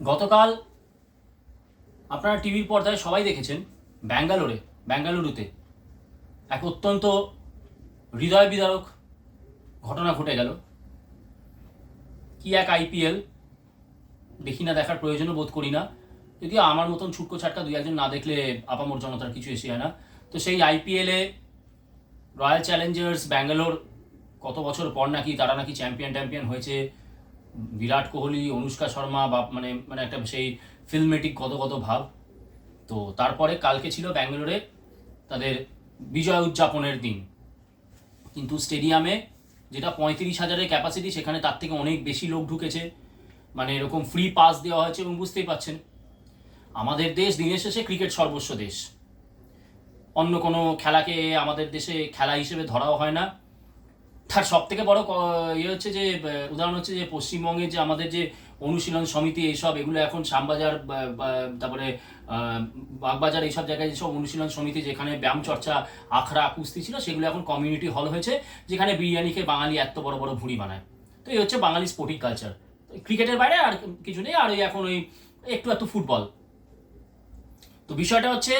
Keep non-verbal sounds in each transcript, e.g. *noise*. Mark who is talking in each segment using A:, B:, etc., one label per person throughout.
A: গতকাল আপনারা টিভির পর্দায় সবাই দেখেছেন ব্যাঙ্গালোরে, ব্যাঙ্গালুরুতে এক অত্যন্ত হৃদয় বিদারক ঘটনা ঘটে গেল। কি এক আইপিএল দেখি না, দেখার প্রয়োজনও বোধ করি না। যদিও আমার মতন ছুটকো ছাটকা দুই একজন না দেখলে আপামর জনতার কিছু এসে হয় না। তো সেই আইপিএলে রয়্যাল চ্যালেঞ্জার্স ব্যাঙ্গালোর কত বছর পর নাকি তারা নাকি চ্যাম্পিয়ন ট্যাম্পিয়ন হয়েছে বিরাট কোহলি, অনুষ্কা শর্মা বা মানে মানে একটা সেই ফিল্মেটিক কত কত ভাব। তো তারপরে কালকে ছিল ব্যাঙ্গালোরে তাদের বিজয় উদযাপনের দিন। কিন্তু স্টেডিয়ামে যেটা পঁয়ত্রিশ হাজারের ক্যাপাসিটি সেখানে তার থেকে অনেক বেশি লোক ঢুকেছে। মানে এরকম ফ্রি পাস দেওয়া হয়েছে এবং বুঝতেই পাচ্ছেন। আমাদের দেশ দিনের শেষে ক্রিকেট সর্বস্ব দেশ। অন্য কোনো খেলাকে আমাদের দেশে খেলা হিসেবে ধরাও হয় না। তার সব থেকে বড় ইয়ে হচ্ছে যে উদাহরণ হচ্ছে যে পশ্চিমবঙ্গে যে আমাদের যে অনুশীলন সমিতি এইসব, এগুলো এখন শ্যামবাজার তারপরে বাগবাজার এইসব জায়গায় যেসব অনুশীলন সমিতি, যেখানে ব্যায়াম চর্চা, আখড়া, কুস্তি ছিল, সেগুলো এখন কমিউনিটি হল হয়েছে, যেখানে বিরিয়ানিকে বাঙালি এত বড় বড় ভুঁড়ি বানায়। তো এই হচ্ছে বাঙালি স্পোর্টিং কালচার ক্রিকেটের বাইরে আর কিছু নেই, আর ওই এখন ওই একটু একটু ফুটবল তো বিষয়টা হচ্ছে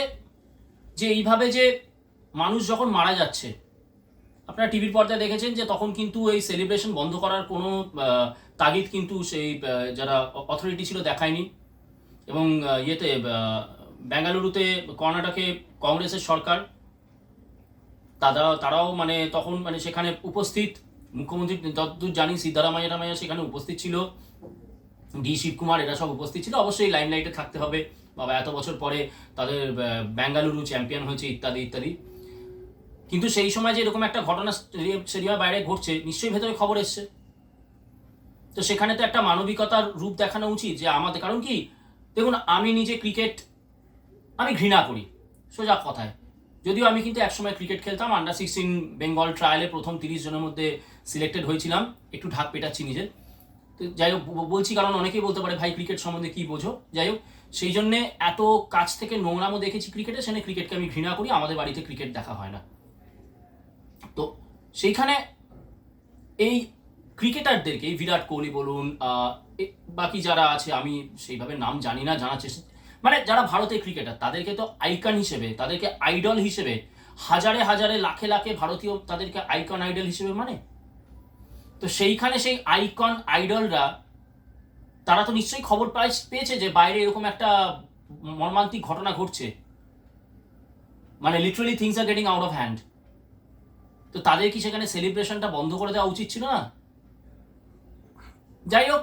A: যে এইভাবে যে মানুষ যখন মারা যাচ্ছে আপনারা টিভির পর্দায় দেখেছেন যে তখন কিন্তু এই সেলিব্রেশন বন্ধ করার কোনো তাগিদ কিন্তু সেই যারা অথরিটি ছিল দেখায়নি। এবং ইয়েতে বেঙ্গালুরুতে কর্ণাটকে কংগ্রেসের সরকার তারা তারাও মানে তখন মানে সেখানে উপস্থিত। মুখ্যমন্ত্রী যতদূর জানি সিদ্ধারামাইয়া রামাইয়া সেখানে উপস্থিত ছিল। ডি শিবকুমার এরা সব উপস্থিত ছিল। অবশ্যই লাইমলাইটে থাকতে হবে। বাবা, এত বছর পরে তাদের বেঙ্গালুরু চ্যাম্পিয়ন হয়েছে ইত্যাদি ইত্যাদি। কিন্তু সেই সময় যে এরকম একটা ঘটনা স্টেডিয়ামের বাইরে ঘটছে, নিশ্চয়ই ভেতরে খবর এসছে। তো সেখানে তো একটা মানবিকতার রূপ দেখানো উচিত যে আমাদের, কারণ কি, দেখুন, আমি নিজে ক্রিকেট আমি ঘৃণা করি, সোজা কথায়। যদিও আমি কিন্তু একসময় ক্রিকেট খেলতাম আন্ডার সিক্সটিন বেঙ্গল ট্রায়ালে প্রথম তিরিশ জনের মধ্যে সিলেক্টেড হয়েছিলাম, একটু ঢাক পেটাচ্ছি নিজের তো যাই হোক বলছি কারণ অনেকেই বলতে পারে, ভাই ক্রিকেট সম্বন্ধে কি বোঝো? যাই হোক, সেই জন্যে এত কাছ থেকে নোংরামও দেখেছি ক্রিকেটে সেখানে ক্রিকেটকে আমি ঘৃণা করি, আমাদের বাড়িতে ক্রিকেট দেখা হয় না। সেইখানে এই ক্রিকেটারদেরকে বিরাট কোহলি বলুন বাকি যারা আছে, আমি সেইভাবে নাম জানি না, জানার চেষ্টা মানে যারা ভারতের ক্রিকেটার, তাদেরকে তো আইকন হিসেবে, তাদেরকে আইডল হিসেবে, হাজারে হাজারে, লাখে লাখে ভারতীয় তাদেরকে আইকন আইডল হিসেবে মানে? তো সেইখানে সেই আইকন আইডলরা, তারা তো নিশ্চয়ই খবর পাই- পেয়েছে যে বাইরে এরকম একটা মর্মান্তিক ঘটনা ঘটছে। মানে literally things are getting out of hand তো তাদের কি সেখানে সেলিব্রেশনটা বন্ধ করে দেওয়া উচিত ছিল না? যাই হোক,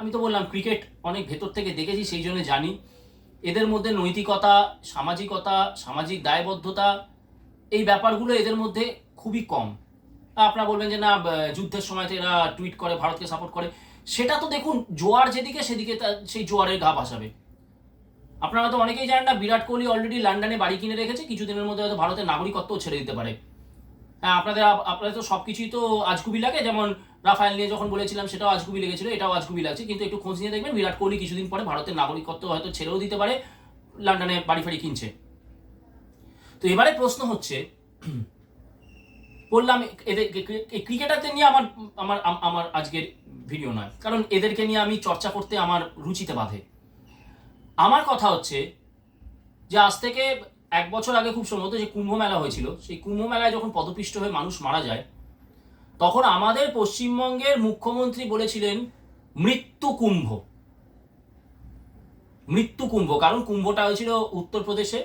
A: আমি তো বললাম ক্রিকেট অনেক ভেতর থেকে দেখেছি, সেই জন্য জানি। এদের মধ্যে নৈতিকতা, সামাজিকতা, সামাজিক দায়বদ্ধতা, এই ব্যাপারগুলো এদের মধ্যে খুবই কম। আপনারা বলবেন যে, না যুদ্ধের সময় তো এরা টুইট করে, ভারতকে সাপোর্ট করে। সেটা তো দেখুন, জোয়ার যেদিকে, সেদিকে সেই জোয়ারের গা ভাসাবে। আপনারা তো অনেকেই জানেন না, বিরাট কোহলি অলরেডি লন্ডনে বাড়ি কিনে রেখেছে, কিছুদিনের মধ্যে হয়তো ভারতের নাগরিকত্বও ছেড়ে দিতে পারে। হ্যাঁ আপনাদের আপনাদের তো সব কিছুই তো আজগুবি লাগে। যেমন রাফায়েল নিয়ে যখন বলেছিলাম, সেটাও আজগুবি লেগেছিল, এটাও আজগুবি লাগছে। কিন্তু একটু খোঁজ নিয়ে দেখবেন, বিরাট কোহলি কিছুদিন পরে ভারতের নাগরিকত্ব হয়তো ছেড়েও দিতে পারে, লন্ডনে বাড়ি ফাড়ি কিনছে। তো এবারে প্রশ্ন হচ্ছে, বললাম, এদের ক্রিকেটারদের নিয়ে আমার আমার আমার আজকের ভিডিও নয়। কারণ এদেরকে নিয়ে আমি চর্চা করতে আমার রুচিতে বাধে। আমার কথা হচ্ছে যে আজ থেকে এক বছর আগে খুব সম্ভবত যে কুম্ভ মেলা হয়েছিল, সেই কুম্ভ মেলায় যখন পদপিষ্ট হয়ে মানুষ মারা যায়, তখন আমাদের পশ্চিমবঙ্গের মুখ্যমন্ত্রী বলেছিলেন, মৃত্যু কুম্ভ। মৃত্যু কুম্ভ, কারণ কুম্ভটা হয়েছিল উত্তরপ্রদেশে।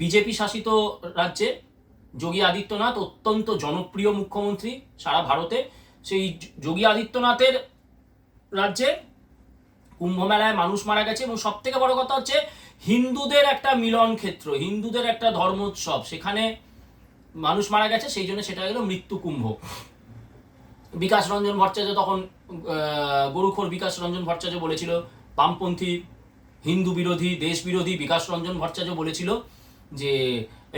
A: বিজেপি শাসিত রাজ্যে যোগী আদিত্যনাথ অত্যন্ত জনপ্রিয় মুখ্যমন্ত্রী সারা ভারতে। সেই যোগী আদিত্যনাথের রাজ্যে কুম্ভ মেলায় মানুষ মারা গেছে এবং সব থেকে বড় কথা হচ্ছে হিন্দুদের একটা মিলন ক্ষেত্র, হিন্দুদের একটা ধর্মোৎসব, সেখানে মানুষ মারা গেছে, সেই জন্য সেটা হলো মৃত্যু কুম্ভ। বিকাশ রঞ্জন ভট্টাচার্য তখন গরুখোর বিকাশ রঞ্জন ভট্টাচার্য বলেছিল, বামপন্থী হিন্দু বিরোধী, দেশ বিরোধী, বিকাশ রঞ্জন ভট্টাচার্য বলেছিল যে,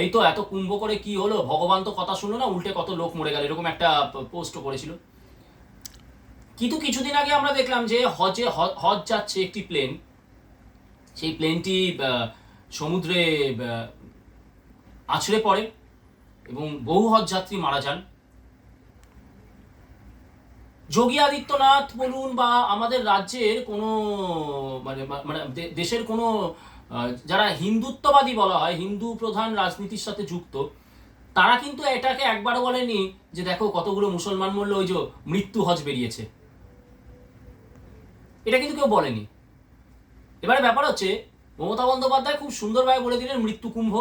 A: এই তো এত কুম্ভ করে কি হলো? ভগবান তো কথা শুনলো না, উল্টে কত লোক মরে গেল, এরকম একটা পোস্ট করেছিল। কিন্তু কিছুদিন আগে আমরা দেখলাম যে হজে, হজ যাচ্ছে একটি প্লেন সেই প্লেনটি সমুদ্রে আছড়ে পড়ে এবং বহু হজ যাত্রী মারা যান। যোগী আদিত্যনাথ বলুন বা আমাদের রাজ্যের কোনো মানে মানে দেশের কোনো যারা হিন্দুত্ববাদী বলা হয়, হিন্দু প্রধান রাজনীতির সাথে যুক্ত, তারা কিন্তু এটাকে একবার বলেনি যে দেখো কতগুলো মুসলমান মরল, ওই যে মৃত্যু হজ বেরিয়েছে। এটা কিন্তু কেউ বলেনি। এবারে ব্যাপার হচ্ছে, মমতা বন্দ্যোপাধ্যায় খুব সুন্দরভাবে বলে দিলেন মৃত্যু কুম্ভ।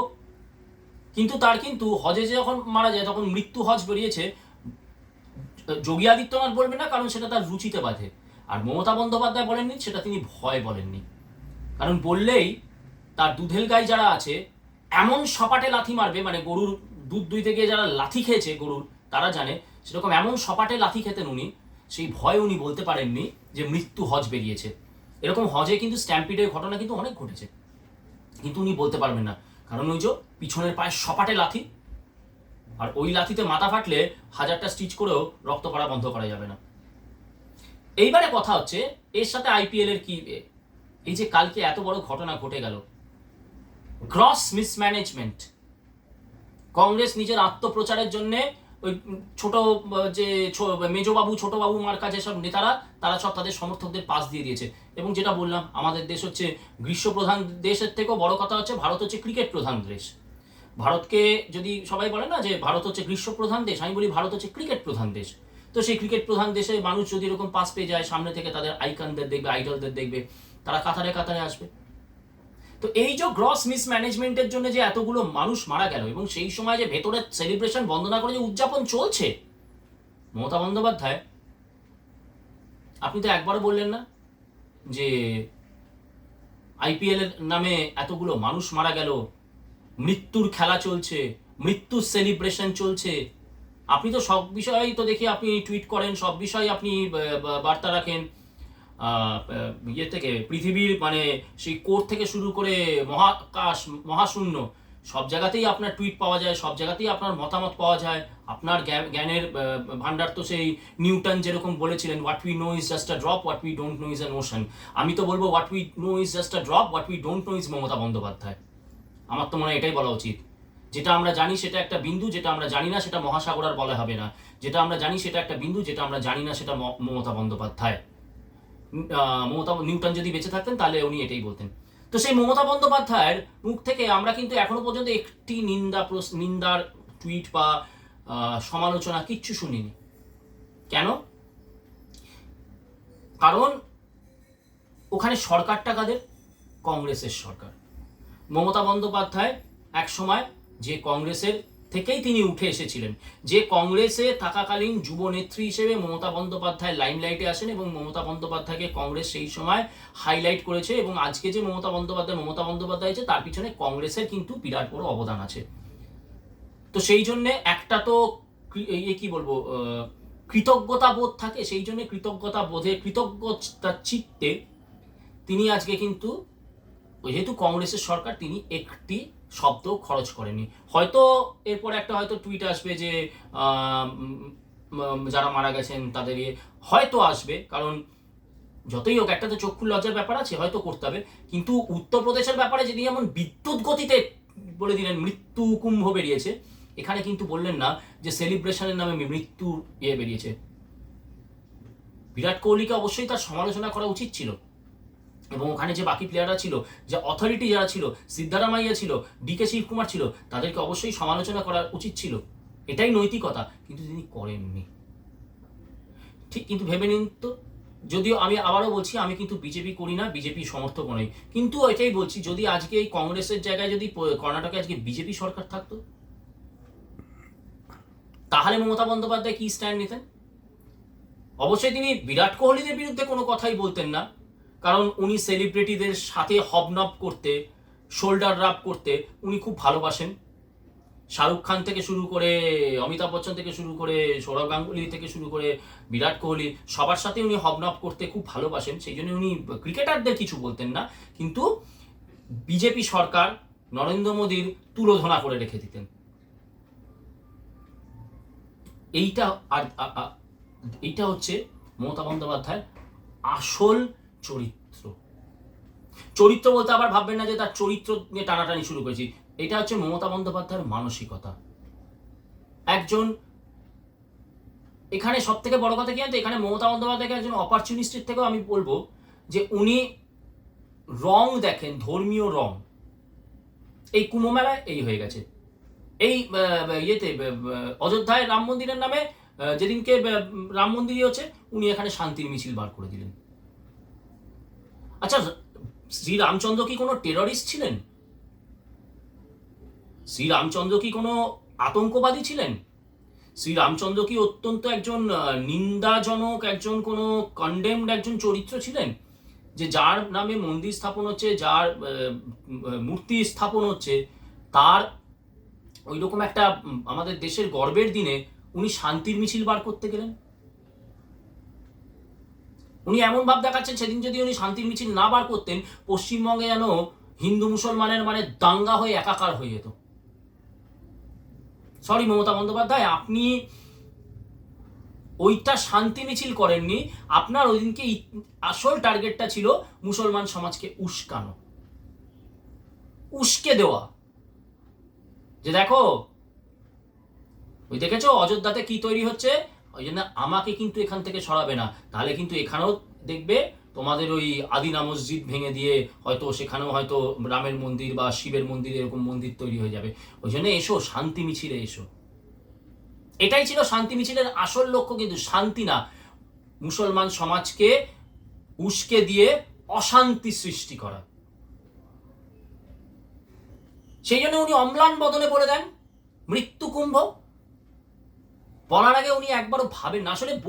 A: কিন্তু তার কিন্তু হজে যে যখন মারা যায়, তখন মৃত্যু হজ বেরিয়েছে। যোগী আদিত্যনাথ বলবে না, কারণ সেটা তার রুচিতে বাধে। আর মমতা বন্দ্যোপাধ্যায় বলেননি, সেটা তিনি ভয় বলেননি। কারণ বললেই তার দুধেল গাই যারা আছে, এমন সপাটে লাথি মারবে মানে গরুর দুধ দুইতে গিয়ে যারা লাথি খেয়েছে গরুর, তারা জানে, সেরকম এমন সপাটে লাথি খেতেন উনি, সেই ভয় উনি বলতে পারেননি যে মৃত্যু হজ বেরিয়েছে। এরকম হজে কিন্তু স্ট্যাম্পিডের ঘটনা কিন্তু অনেক ঘটেছে। কিন্তু উনি বলতে পারবেন না। কারণ ওই যে পিছনের পায়ে সপাটে লাথি, আর ওই লাথিতে মাথা ফাটলে হাজারটা স্টিচ করেও রক্ত পড়া বন্ধ করা যাবে না। এইবারে কথা হচ্ছে, এর সাথে আইপিএল এর কি এই যে কালকে এত বড় ঘটনা ঘটে গেল। Gross mismanagement. কংগ্রেস নিজের আত্মপ্রচারের জন্য ওই ছোট, যে মেজবাবু, ছোটবাবু মার্কা যেসব নেতারা, তারা সব তাদের সমর্থকদের পাস দিয়ে দিয়েছে। এবং যেটা বললাম, আমাদের দেশ হচ্ছে গ্রীষ্মপ্রধান দেশের থেকেও বড় কথা হচ্ছে ভারত হচ্ছে ক্রিকেট প্রধান দেশ। ভারতকে যদি সবাই বলে না যে ভারত হচ্ছে গ্রীষ্মপ্রধান দেশ, আমি বলি ভারত হচ্ছে ক্রিকেট প্রধান দেশ। তো সেই ক্রিকেট প্রধান দেশে মানুষ যদি এরকম পাস পেয়ে যায়, সামনে থেকে তাদের আইকনদের দেখবে, আইডলদের দেখবে, তারা কাতারে কাতারে আসবে। তো এই যে গ্রস মিসম্যানেজমেন্টের জন্য যে এতগুলো মানুষ মারা গেল এবং সেই সময় যে ভেতরে সেলিব্রেশন বন্ধ না করে যে উদযাপন চলছে, মমতা বন্দ্যোপাধ্যায়, আপনি তো একবারও বললেন না যে আইপিএল এর নামে এতগুলো মানুষ মারা গেল, মৃত্যুর খেলা চলছে, মৃত্যুর সেলিব্রেশন চলছে। আপনি তো সব বিষয়েই তো দেখি আপনি টুইট করেন, সব বিষয়ে আপনি বার্তা রাখেন। ইয়ে থেকে, পৃথিবীর মানে সেই কোর থেকে শুরু করে মহাকাশ, মহাশূন্য, সব জায়গাতেই আপনার টুইট পাওয়া যায়, সব জায়গাতেই আপনার মতামত পাওয়া যায়। আপনার জ্ঞানের ভান্ডার তো সেই নিউটন যেরকম বলেছিলেন what we know is just a drop what we don't know is an ocean আমি তো বলব what we know is just a drop what we don't know is Mamata Bandyopadhyay. আমার তো মনে হয় এটাই বলা উচিত। যেটা আমরা জানি সেটা একটা বিন্দু, যেটা আমরা জানি না সেটা মহাসাগর আর বলা হবে না। যেটা আমরা জানি সেটা একটা বিন্দু, যেটা আমরা জানি না সেটা মমতা বন্দ্যোপাধ্যায়। মমতা নিউটন যদি বেঁচে থাকতেন, তাহলে উনি এটাই বলতেন। তো সেই মমতা বন্দ্যোপাধ্যায়ের মুখ থেকে আমরা কিন্তু এখনও পর্যন্ত একটি নিন্দা নিন্দার টুইট বা সমালোচনা কিচ্ছু শুনিনি। কেন? কারণ ওখানে সরকারটা কাদের? কংগ্রেসের সরকার। মমতা বন্দ্যোপাধ্যায় এক সময় যে কংগ্রেসের থেকেই তিনি উঠে এসেছিলেন। যে কংগ্রেসে থাকাকালীন যুব নেত্রী হিসেবে মমতা বন্দ্যোপাধ্যায় লাইমলাইটে আসেন এবং মমতা বন্দ্যোপাধ্যায়কে কংগ্রেস সেই সময় হাইলাইট করেছে এবং আজকে যে মমতা বন্দ্যোপাধ্যায় মমতা বন্দ্যোপাধ্যায় আছে তার পিছনে কংগ্রেসের কিন্তু বিরাট বড় অবদান আছে। তো সেই জন্যে একটা তো ইয়ে কি বলব কৃতজ্ঞতা বোধ থাকে, সেই জন্য কৃতজ্ঞতা বোধে, কৃতজ্ঞতা চিত্তে তিনি আজকে কিন্তু, যেহেতু কংগ্রেসের সরকার, তিনি একটি শব্দ খরচ করেনি। হয়তো এরপর একটা হয়তো টুইট আসবে যে যারা মারা গেছেন তাদের ইয়ে হয়তো আসবে, কারণ যতই হোক একটা তো চক্ষু লজ্জার ব্যাপার আছে, হয়তো করতে হবে। কিন্তু উত্তরপ্রদেশের ব্যাপারে যদি এমন বিদ্যুৎ গতিতে বলে দিলেন, মৃত্যু কুম্ভ বেরিয়েছে, এখানে কিন্তু বললেন না যে সেলিব্রেশনের নামে মৃত্যু ইয়ে বেরিয়েছে। বিরাট কোহলিকে অবশ্যই তার সমালোচনা করা উচিত ছিল। এবং ওখানে যে বাকি প্লেয়াররা ছিল, যে অথরিটি যারা ছিল, সিদ্ধারামাইয়া ছিল ডিকে শিবকুমার ছিল, তাদেরকে অবশ্যই সমালোচনা করা উচিত ছিল। এটাই নৈতিকতা, কিন্তু তিনি করেননি। ঠিক, কিন্তু ভেবে নিন তো, যদিও আমি আবারও বলছি, আমি কিন্তু বিজেপি করি না, বিজেপি সমর্থক নই। কিন্তু এটাই বলছি, যদি আজকে এই কংগ্রেসের জায়গায় যদি কর্ণাটকে আজকে বিজেপি সরকার থাকতো, তাহলে মমতা বন্দ্যোপাধ্যায় কি স্ট্যান্ড নিতেন? অবশ্যই তিনি বিরাট কোহলিদের বিরুদ্ধে কোনো কথাই বলতেন না। কারণ উনি সেলিব্রিটিদের সাথে হবনব করতে শোল্ডার রাব করতে উনি খুব ভালোবাসেন। শাহরুখ খান থেকে শুরু করে অমিতাভ বচ্চন থেকে শুরু করে সৌরভ গাঙ্গুলি থেকে শুরু করে বিরাট কোহলি, সবার সাথে উনি হবনব করতে খুব ভালোবাসেন। সেই জন্য উনি ক্রিকেটারদের কিছু বলতেন না, কিন্তু বিজেপি সরকার নরেন্দ্র মোদীর তুলোধনা করে রেখে দিতেন। এইটা আর এইটা হচ্ছে মমতা বন্দ্যোপাধ্যায়ের আসল চরিত্র। চরিত্র বলতে আবার ভাববেন না যে তার চরিত্র নিয়ে টানাটানি শুরু করেছি। এটা হচ্ছে মমতা বন্দ্যোপাধ্যায়ের মানসিকতা। একজন, এখানে সব থেকে বড় কথা কি জানতো? এখানে মমতা বন্দ্যোপাধ্যায়কে একজন অপরচুনিস্টের থেকেও আমি বলব যে উনি রং দেখেন, ধর্মীয় রং। এই কুম্ভমেলায় এই হয়ে গেছে। এই ইয়েতে অযোধ্যায় রাম মন্দিরের নামে যেদিনকে রাম মন্দিরই হচ্ছে, উনি এখানে শান্তির মিছিল বার করে দিলেন। আচ্ছা শ্রী রামচন্দ্র কি কোনো টেররিস্ট ছিলেন? শ্রী রামচন্দ্র কি কোনো আতঙ্কবাদী ছিলেন? শ্রী রামচন্দ্র কি অত্যন্ত একজন নিন্দাজনক, একজন কোনো কন্ডেমড একজন চরিত্র ছিলেন? যে যার নামে মন্দির স্থাপন হচ্ছে, যার মূর্তি স্থাপন হচ্ছে, তার ওই রকম একটা আমাদের দেশের গর্বের দিনে উনি শান্তির মিছিল বার করতে গেলেন। উনি এমন ভাব দেখাচ্ছেন, সেদিন যদি উনি শান্তির মিছিল না বার করতেন, পশ্চিমবঙ্গে যেন হিন্দু মুসলমানের মানে দাঙ্গা হয়ে একাকার হয়ে যেত। সরি মমতা বন্দ্যোপাধ্যায়, আপনি ওইটা শান্তি মিছিল করেননি, আপনার ওই দিনকে আসল টার্গেটটা ছিল মুসলমান সমাজকে উস্কানো। উস্কে দেওয়া। যে দেখো, ওই দেখেছ, অযোধ্যাতে কি তৈরি হচ্ছে? ওই জন্য আমাকে কিন্তু এখান থেকে সরাবে না। তাহলে কিন্তু এখানেও দেখবে তোমাদের ওই আদিনা মসজিদ ভেঙে দিয়ে হয়তো সেখানেও হয়তো রামের মন্দির বা শিবের মন্দির এরকম মন্দির তৈরি হয়ে যাবে। ওই জন্য এসো, শান্তি মিছিলে এসো। এটাই ছিল শান্তি মিছিলের আসল লক্ষ্য, কিন্তু শান্তি না। মুসলমান সমাজকে উস্কে দিয়ে অশান্তি সৃষ্টি করা। সেই জন্য উনি অম্লান বদলে বলে দেন, মৃত্যু কুম্ভ। বলার আগে উনি একবারও ভাবেন না। আসলে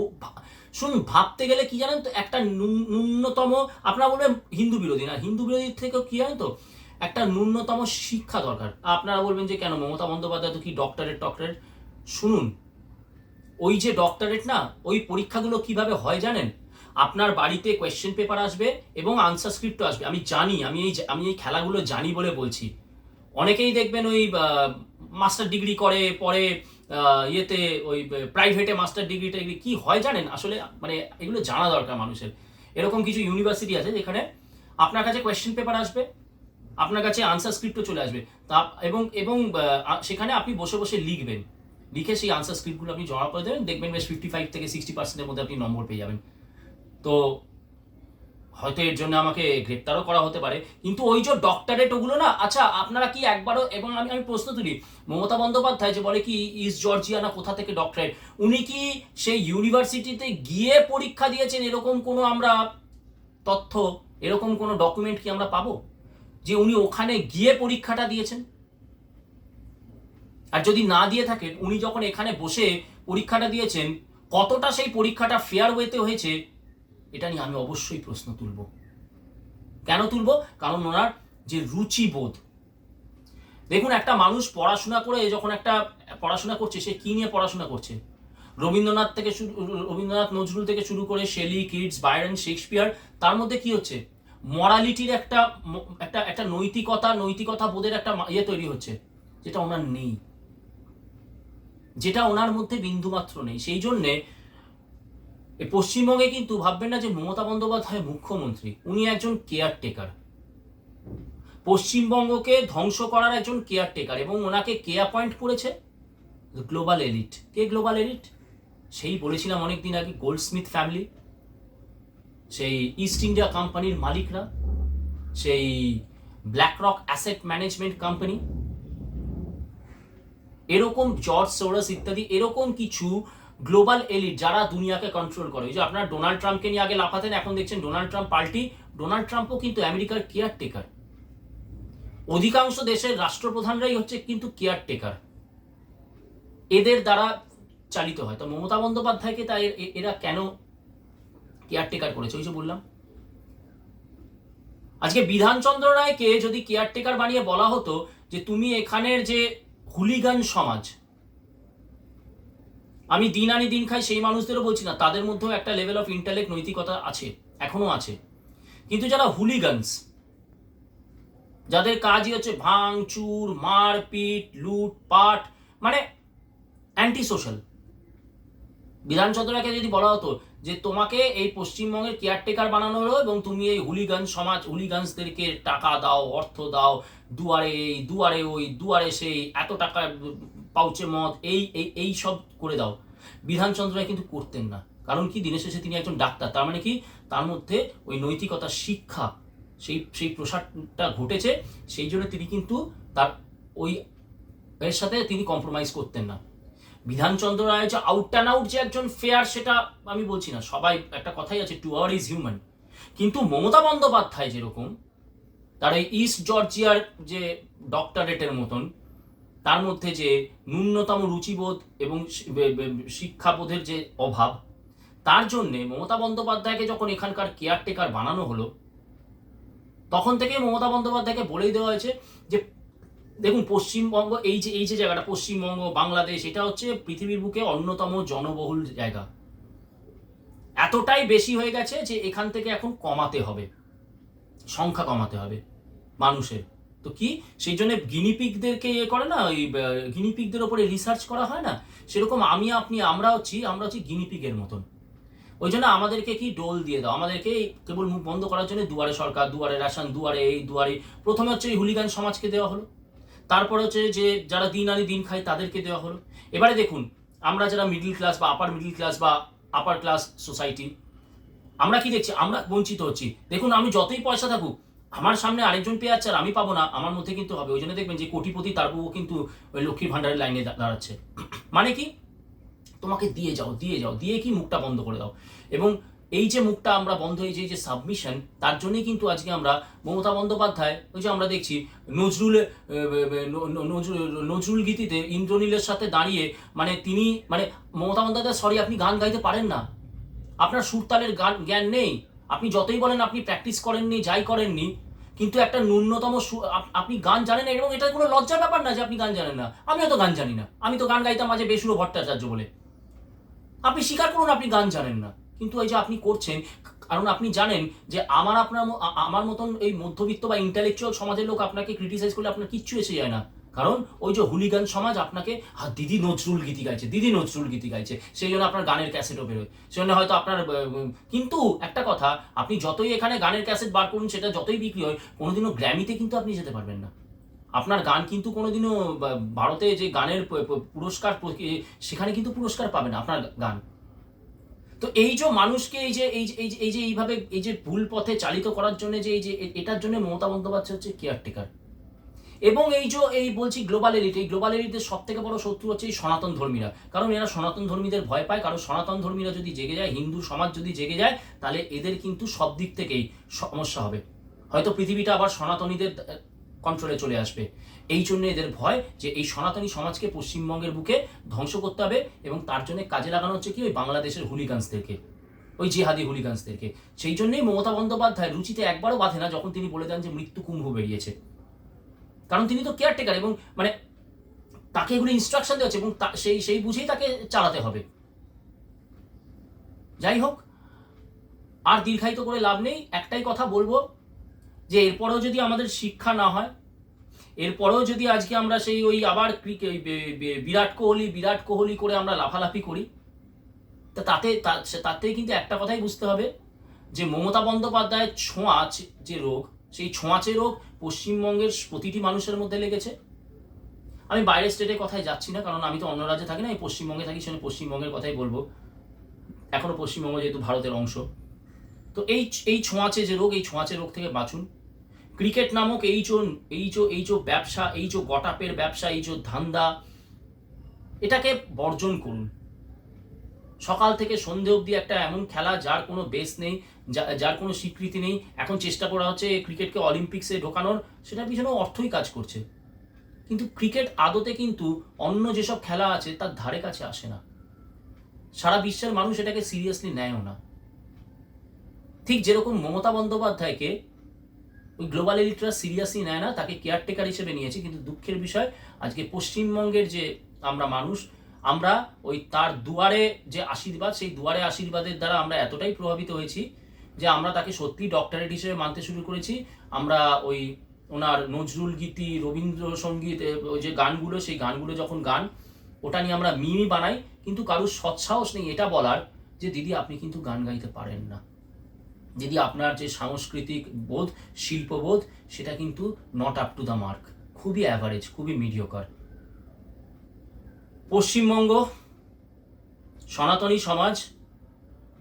A: শুনুন, ভাবতে গেলে কি জানেন তো, একটা ন্যূন- ন্যূনতম, আপনারা বলবেন হিন্দু বিরোধী না, হিন্দু বিরোধী থেকেও কি জানেন তো, একটা ন্যূনতম শিক্ষা দরকার। আপনারা বলবেন যে কেন, মমতা বন্দ্যোপাধ্যায় তো কি ডক্টরেট ডক্টরেট শুনুন, ওই যে ডক্টরেট না, ওই পরীক্ষাগুলো কীভাবে হয় জানেন? আপনার বাড়িতে কোয়েশ্চেন পেপার আসবে এবং আনসার স্ক্রিপ্টও আসবে। আমি জানি, আমি এই আমি এই খেলাগুলো জানি বলে বলছি। অনেকেই দেখবেন ওই মাস্টার ডিগ্রি করে, পরে ইয়েতে ওই প্রাইভেটে মাস্টার ডিগ্রি টাইগ্রি কী হয় জানেন? আসলে মানে এগুলো জানা দরকার মানুষের। এরকম কিছু ইউনিভার্সিটি আছে যেখানে আপনার কাছে কোয়েশ্চেন পেপার আসবে, আপনার কাছে আনসার স্ক্রিপ্টও চলে আসবে। তা, এবং এবং সেখানে আপনি বসে বসে লিখবেন। লিখে সেই আনসার স্ক্রিপ্টগুলো আপনি জমা করে দেবেন। দেখবেন বেশ ফিফটি ফাইভ থেকে সিক্সটি পার্সেন্টের মধ্যে আপনি নম্বর পেয়ে যাবেন। তো হয়তো এর জন্য আমাকে গ্রেপ্তারও করা হতে পারে। কিন্তু ওই যে ডক্টরেট ওগুলো না আচ্ছা আপনারা কি একবারও, এবং আমি আমি প্রশ্ন তুলি, মমতা বন্দ্যোপাধ্যায় যে বলে কি, ইস্ট জর্জিয়া না কোথা থেকে ডক্টরেট উনি কি সেই ইউনিভার্সিটিতে গিয়ে পরীক্ষা দিয়েছেন এরকম কোনো আমরা তথ্য, এরকম কোনো ডকুমেন্ট কি আমরা পাবো? যে উনি ওখানে গিয়ে পরীক্ষাটা দিয়েছেন? আর যদি না দিয়ে থাকেন, উনি যখন এখানে বসে পরীক্ষাটা দিয়েছেন, কতটা সেই পরীক্ষাটা ফেয়ার ওয়েতে হয়েছে এটা নিয়ে আমি অবশ্যই প্রশ্ন তুলব। কেন তুলব? কারণ ওনার যে রুচিবোধ। দেখুন, একটা মানুষ পড়াশোনা করে যখন একটা পড়াশোনা করছে, সে কি নিয়ে পড়াশোনা করছে? রবীন্দ্রনাথ থেকে শুরু, রবীন্দ্রনাথ নজরুল থেকে শুরু করে শেলি কিডস বায়রন শেক্সপিয়ার, তার মধ্যে কি হচ্ছে? মরালিটির একটা একটা একটা নৈতিকতা নৈতিকতা বোধের একটা ইয়ে তৈরি হচ্ছে, যেটা ওনার নেই। যেটা ওনার মধ্যে বিন্দুমাত্র নেই। সেই জন্যে এই পশ্চিমবঙ্গে কিন্তু ভাববেন না যে মমতা বন্দ্যোপাধ্যায় মুখ্যমন্ত্রী, উনি একজন কেয়ারটেকার পশ্চিমবঙ্গকে ধ্বংস করার একজন কেয়ারটেকার এবং ওনাকে কে অ্যাপয়েন্ট করেছে? গ্লোবাল এলিট কে গ্লোবাল এলিট সেই বলেছিলাম অনেকদিন আগে গোল্ডস্মিথ ফ্যামিলি সেই ইস্ট ইন্ডিয়া কোম্পানির মালিকরা। সেই BlackRock asset management company এরকম জর্জ সোরাস ইত্যাদি, এরকম কিছু গ্লোবাল এলিট যারা দুনিয়াকে কন্ট্রোল করে। যে আপনারা ডোনাল্ড ট্রাম্পকে নিয়ে আগে লাফাতেন, এখন দেখছেন ডোনাল্ড ট্রাম্প পাল্টি। ডোনাল্ড ট্রাম্পও কিন্তু আমেরিকার কেয়ারটেকার অধিকাংশ দেশের রাষ্ট্রপ্রধানরাই হচ্ছে কিন্তু কেয়ারটেকার এদের দ্বারা চালিত হয়। তো মমতা বন্দ্যোপাধ্যায়কে তাই এরা কেন কেয়ারটেকার করেছে? ওই যে বললাম। আজকে বিধানচন্দ্র রায়কে যদি কেয়ারটেকার বানিয়ে বলা হতো যে, তুমি এখানের যে হুলিগান সমাজ আমি দিন আনি দিন খাই সেই মানুষদেরও বলছি না, তাদের মধ্যেও একটা লেভেল অফ ইন্টালেক্ট নৈতিকতা আছে, এখনও আছে। কিন্তু যারা হুলিগানস যাদের কাজই হচ্ছে ভাঙচুর মারপিট লুটপাট মানে অ্যান্টি সোশ্যাল বিধানচন্দ্রকে যদি বলা হতো যে তোমাকে এই পশ্চিমবঙ্গের কেয়ারটেকার বানানো হলো এবং তুমি এই হুলিগান সমাজ হুলিগানসদেরকে টাকা দাও, অর্থ দাও, দুয়ারে এই, দুয়ারে ওই, দুয়ারে সেই, এত টাকা পাউচে মদ, এই এই এই সব করে দাও। বিধানচন্দ্র কিন্তু করতেন না। কারণ কি? দিনের শেষে তিনি একজন ডাক্তার। তার মানে কি? তার মধ্যে ওই নৈতিকতা শিক্ষা, সেই সেই প্রসারটা ঘটেছে। সেই জন্য তিনি কিন্তু তার ওই এর সাথে তিনি কম্প্রোমাইজ করতেন না। বিধানচন্দ্র রায় যে আউট অ্যান্ড আউট যে একজন ফেয়ার সেটা আমি বলছি না। সবাই, একটা কথাই আছে টু আওয়ার ইজ হিউম্যান কিন্তু মমতা বন্দ্যোপাধ্যায় যেরকম, তার এই ইস্ট জর্জিয়ার যে ডক্টরেটের মতন তার মধ্যে যে ন্যূনতম রুচিবোধ এবং শিক্ষাবোধের যে অভাব, তার জন্যে মমতা বন্দ্যোপাধ্যায়কে যখন এখানকার কেয়ারটেকার বানানো হলো, তখন থেকে মমতা বন্দ্যোপাধ্যায়কে বলেই দেওয়া হয়েছে যে, দেখুন পশ্চিমবঙ্গ, এই যে এই যে জায়গাটা, পশ্চিমবঙ্গ, বাংলাদেশ, এটা হচ্ছে পৃথিবীর বুকে অন্যতম জনবহুল জায়গা। এতটাই বেশি হয়ে গেছে যে এখান থেকে এখন কমাতে হবে, সংখ্যা কমাতে হবে মানুষের। তো কি? সেই জন্য গিনিপিকদেরকে ইয়ে করে না, ওই গিনিপিকদের ওপরে রিসার্চ করা হয় না? সেরকম আমি, আপনি, আমরা হচ্ছি আমরা হচ্ছি গিনিপিকের মতন। ওই জন্য আমাদেরকে কি ডোল দিয়ে দাও? আমাদেরকে কেবল মুখ বন্ধ করার জন্য দুয়ারে সরকার, দুয়ারে রেশন, দুয়ারে এই, দুয়ারে প্রথমে হচ্ছে এই হুলিগান সমাজকে দেওয়া হলো। তারপর হচ্ছে যে যারা দিন আনি দিন খায় তাদেরকে দেওয়া হলো। এবারে দেখুন, আমরা যারা মিডল ক্লাস বা আপার মিডল ক্লাস বা আপার ক্লাস সোসাইটি আমরা কি দেখছি? আমরা বঞ্চিত হচ্ছি। দেখুন, আমি যতই পয়সা থাকুক আমার সামনে আরেকজন পেয়ে যাচ্ছে আর আমি পাবো না, আমার মধ্যে কিন্তু হবে। ওই জন্য দেখবেন যে কোটিপতি, তার বউ কিন্তু ওই লক্ষ্মীর ভান্ডারের লাইনে দাঁড়াচ্ছে। *clears throat* মানে কি? তোমাকে দিয়ে যাও দিয়ে যাও, দিয়ে কি মুখটা বন্ধ করে দাও। এবং এই যে মুখটা আমরা বন্ধ, এই যে সাবমিশন তার জন্যই কিন্তু আজকে আমরা মমতা বন্দ্যোপাধ্যায়, ওই যে আমরা দেখছি, নজরুল নজরুল গীতিতে ইন্দ্রনীলের সাথে দাঁড়িয়ে মানে তিনি মানে মমতা বন্দ্যোপাধ্যায় সরি আপনি গান গাইতে পারেন না। আপনার সুরতালের গান, জ্ঞান নেই। আপনি যতই বলেন, আপনি প্র্যাকটিস করেননি, যাই করেননি কিন্তু একটা ন্যূনতম আপনি গান জানেন এবং এটা কোনো লজ্জার ব্যাপার না যে আপনি গান জানেন না। আমিও তো গান জানি না। আমি তো গান গাইতাম মাঝে বেসুরো ভট্টাচার্য বলে। আপনি স্বীকার করুন আপনি গান জানেন না। কিন্তু এই যে আপনি করছেন, কারণ আপনি জানেন যে আমার আপনার আমার মতন এই মধ্যবিত্ত বা ইন্টালেকচুয়াল সমাজের লোক আপনাকে ক্রিটিসাইজ করলে আপনার কিচ্ছু এসে যায় না। কারণ ওই যে হুলিগান সমাজ আপনাকে দিদি নজরুল গীতি গাইছে, দিদি নজরুল গীতি গাইছে, সেই জন্য আপনার গানের ক্যাসেটও বেরোয় সেই জন্য হয়তো আপনার কিন্তু একটা কথা, আপনি যতই এখানে গানের ক্যাসেট বার করুন, সেটা যতই বিক্রি হয়, কোনোদিনও গ্র্যামিতে কিন্তু আপনি যেতে পারবেন না। আপনার গান কিন্তু কোনোদিনও ভারতে যে গানের পুরস্কার সেখানে কিন্তু পুরস্কার পাবে না আপনার গান। তো এই যে মানুষকে এই যে এই যে এই যে এই যে এইভাবে, এই যে ভুল পথে চালিত করার জন্য যে, এই যে এটার জন্য মমতা বন্দ্যোপাধ্যায় হচ্ছে কেয়ারটেকার এবং এই যে, এই বলছি গ্লোবাল এলিট এই গ্লোবাল এলিটের সব থেকে বড় শত্রু হচ্ছে এই সনাতন ধর্মীরা। কারণ এরা সনাতন ধর্মীদের ভয় পায়। কারণ সনাতন ধর্মীরা যদি জেগে যায়, হিন্দু সমাজ যদি জেগে যায়, তাহলে এদের কিন্তু সব দিক থেকেই সমস্যা হবে। হয়তো পৃথিবীটা আবার সনাতনীদের কন্ট্রোলে চলে আসবে। এই জন্য এদের ভয় যে এই সনাতনী সমাজকে পশ্চিমবঙ্গের বুকে ধ্বংস করতে হবে এবং তার জন্য কাজে লাগানো হচ্ছে কি ওই বাংলাদেশের হুলিগান্সদেরকে, ওই জিহাদি হুলিগান্সদেরকে। সেই জন্যই মমতা বন্দ্যোপাধ্যায় রুচিতে একবারও বাঁধে না যখন তিনি বলে দেন যে মৃত্যু কুম্ভ বেরিয়েছে। কারণ তিনি তো কেয়ারটেকার এবং মানে তাকে এগুলো ইনস্ট্রাকশন দেওয়া হচ্ছে এবং সেই সেই বুঝেই তাকে চালাতে হবে। যাই হোক, আর দীর্ঘায়িত করে লাভ নেই। একটাই কথা বলব যে এরপরেও যদি আমাদের শিক্ষা না হয়, এরপরেও যদি আজকে আমরা সেই ওই আবার বিরাট কোহলি বিরাট কোহলি করে আমরা লাফালাফি করি, তা তাতে তাতে কিন্তু একটা কথাই বুঝতে হবে যে মমতা বন্দ্যোপাধ্যায়ের ছোঁয়াচ যে রোগ সেই ছোঁয়াচে রোগ পশ্চিমবঙ্গের প্রতিটি মানুষের মধ্যে লেগেছে। আমি বাইরের স্টেটের কথায় যাচ্ছি না, কারণ আমি তো অন্য রাজ্যে থাকি না, আমি পশ্চিমবঙ্গে থাকি, সেজন্য পশ্চিমবঙ্গের কথাই বলব। এখনও পশ্চিমবঙ্গ যেহেতু ভারতের অংশ। তো এই এই ছোঁয়াচে যে রোগ, এই ছোঁয়াচে রোগ থেকে বাঁচুন। ক্রিকেট নামক এই যে এই যে এই যে ব্যবসা, এই যে গটাপের ব্যবসা, এই যে ধান্দা, এটাকে বর্জন করুন। সকাল থেকে সন্ধে অবধি একটা এমন খেলা যার কোনো বেস নেই যার কোনো স্বীকৃতি নেই। এখন চেষ্টা করা হচ্ছে ক্রিকেটকে অলিম্পিক্সে ঢোকানোর। সেটার পিছনে অর্থই কাজ করছে। কিন্তু ক্রিকেট আদতে কিন্তু অন্য যেসব খেলা আছে, তার ধারে কাছে আসে না। সারা বিশ্বের মানুষ এটাকে সিরিয়াসলি নেয়ও না। ঠিক যেরকম মমতা বন্দ্যোপাধ্যায়কে ওই গ্লোবাল এলিটরা সিরিয়াসলি নেয় না, তাকে কেয়ারটেকার হিসেবে নিয়েছে, কিন্তু দুঃখের বিষয়, আজকে পশ্চিমবঙ্গের যে আমরা মানুষ, আমরা ওই তার দুয়ারে যে আশীর্বাদ, সেই দুয়ারে আশীর্বাদের দ্বারা আমরা এতটাই প্রভাবিত হয়েছি যে আমরা তাকে সত্যি ডক্টরেট হিসেবে মানতে শুরু করেছি। আমরা ওই ওনার নজরুল গীতি, রবীন্দ্রসঙ্গীত ওই যে গানগুলো, সেই গানগুলো যখন গান, ওটা নিয়ে আমরা মিমি বানাই, কিন্তু কারুর সৎসাহস নেই এটা বলার যে, দিদি, আপনি কিন্তু গান গাইতে পারেন না। যদি আপনার যে সাংস্কৃতিক বোধ, শিল্পবোধ, সেটা কিন্তু not up to the mark খুবই অ্যাভারেজ খুবই মিডিয়কার পশ্চিমবঙ্গ, সনাতনী সমাজ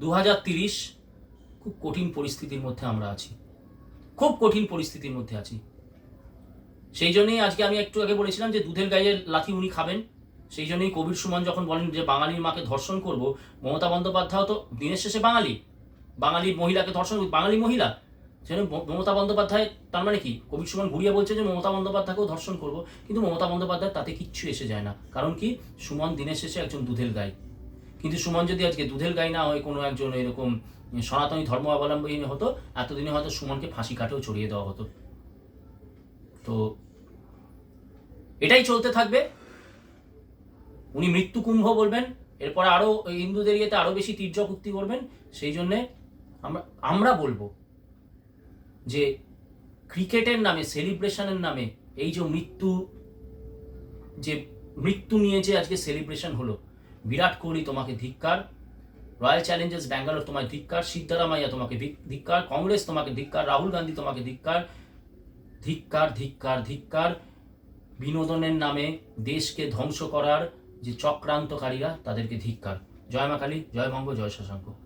A: দু হাজার তিরিশ খুব কঠিন পরিস্থিতির মধ্যে আমরা আছি। খুব কঠিন পরিস্থিতির মধ্যে আছি। সেই জন্যই আজকে আমি একটু আগে বলেছিলাম যে দুধের গায়ে লাথি উনি খাবেন। সেই জন্যই কবির সুমন যখন বলেন যে বাঙালির মাকে ধর্ষণ করব, মমতা বন্দ্যোপাধ্যায় তো দিনের শেষে বাঙালি। বাঙালি মহিলাকে ধর্ষণ বাঙালি মহিলা। সেজন্য মমতা বন্দ্যোপাধ্যায়, তার মানে কি? কবির সুমন ঘুরিয়ে বলছে যে মমতা বন্দ্যোপাধ্যায়কেও ধর্ষণ করব, কিন্তু মমতা বন্দ্যোপাধ্যায় তাতে কিচ্ছু এসে যায় না। কারণ কি? সুমন দিনের শেষে একজন দুধের গাই। কিন্তু সুমন যদি আজকে দুধের গাই না হয়, কোনো একজন এরকম সনাতনী ধর্মাবলম্বী হতো, এতদিনে হয়তো সুমনকে ফাঁসি কাটেও চড়িয়ে দেওয়া হতো। তো এটাই চলতে থাকবে। উনি মৃত্যু কুম্ভ বলবেন, এরপরে আরও হিন্দুদের ইয়েতে আরও বেশি তীর্যক উক্তি করবেন, সেই জন্যে আমরা আমরা বলব যে ক্রিকেটের নামে, সেলিব্রেশনের নামে এই যে মৃত্যু যে মৃত্যু নিয়ে যে আজকে সেলিব্রেশন হলো, বিরাট কোহলি তোমাকে ধিক্কার রয়্যাল চ্যালেঞ্জার্স ব্যাঙ্গালোর তোমায় ধিক্কার, সিদ্ধারামাইয়া তোমাকে ধিক- ধিক্কার, কংগ্রেস তোমাকে ধিক্কার, রাহুল গান্ধী তোমাকে ধিক্কার ধিক্কার ধিক্কার ধিক্কার, বিনোদনের নামে দেশকে ধ্বংস করার যে চক্রান্তকারীরা তাদেরকে ধিক্কার। জয় মা কালী, জয় বঙ্গ, জয় শশাঙ্ক।